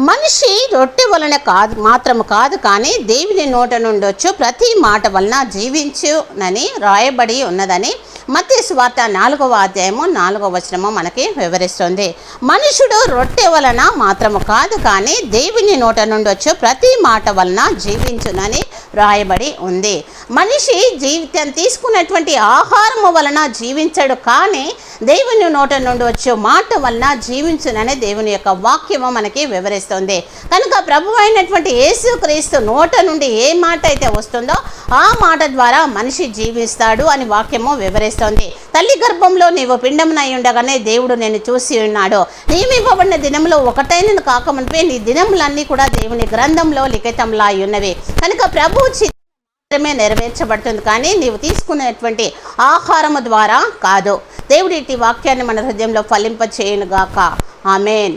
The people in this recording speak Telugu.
మనిషి రొట్టె వలన కాదు మాత్రము కాదు కానీ దేవుని నోట నుండొచ్చు ప్రతి మాట వలన జీవించునని రాయబడి ఉన్నదని మత్తి స్వార్త నాలుగవ అధ్యాయము నాలుగవ వచనము మనకి వివరిస్తుంది. మనుషుడు రొట్టె వలన మాత్రము కాదు కానీ దేవుని నోట నుండొచ్చు ప్రతి మాట వలన జీవించునని రాయబడి ఉంది. మనిషి జీవితం తీసుకున్నటువంటి ఆహారము వలన జీవించడు కానీ దేవుని నోట నుండి వచ్చే మాట వలన జీవించునని దేవుని యొక్క వాక్యము మనకి వివరిస్తుంది. కనుక ప్రభు అయినటువంటి యేసుక్రీస్తు నోట నుండి ఏ మాట అయితే వస్తుందో ఆ మాట ద్వారా మనిషి జీవిస్తాడు అని వాక్యము వివరిస్తుంది. తల్లి గర్భంలో నీవు పిండమునై ఉండగానే దేవుడు నేను చూసి ఉన్నాడు. నియమింపబడిన దినంలో ఒకటైన కాకమునిపై నీ దినములన్నీ కూడా దేవుని గ్రంథంలో లిఖితంలా ఉన్నవి. కనుక ప్రభు మాత్రమే నెరవేర్చబడుతుంది కానీ నీవు తీసుకునేటువంటి ఆహారము ద్వారా కాదు. దేవుడి వాక్యాన్ని మన హృదయంలో ఫలింప చేయనుగాక ఆమెన్.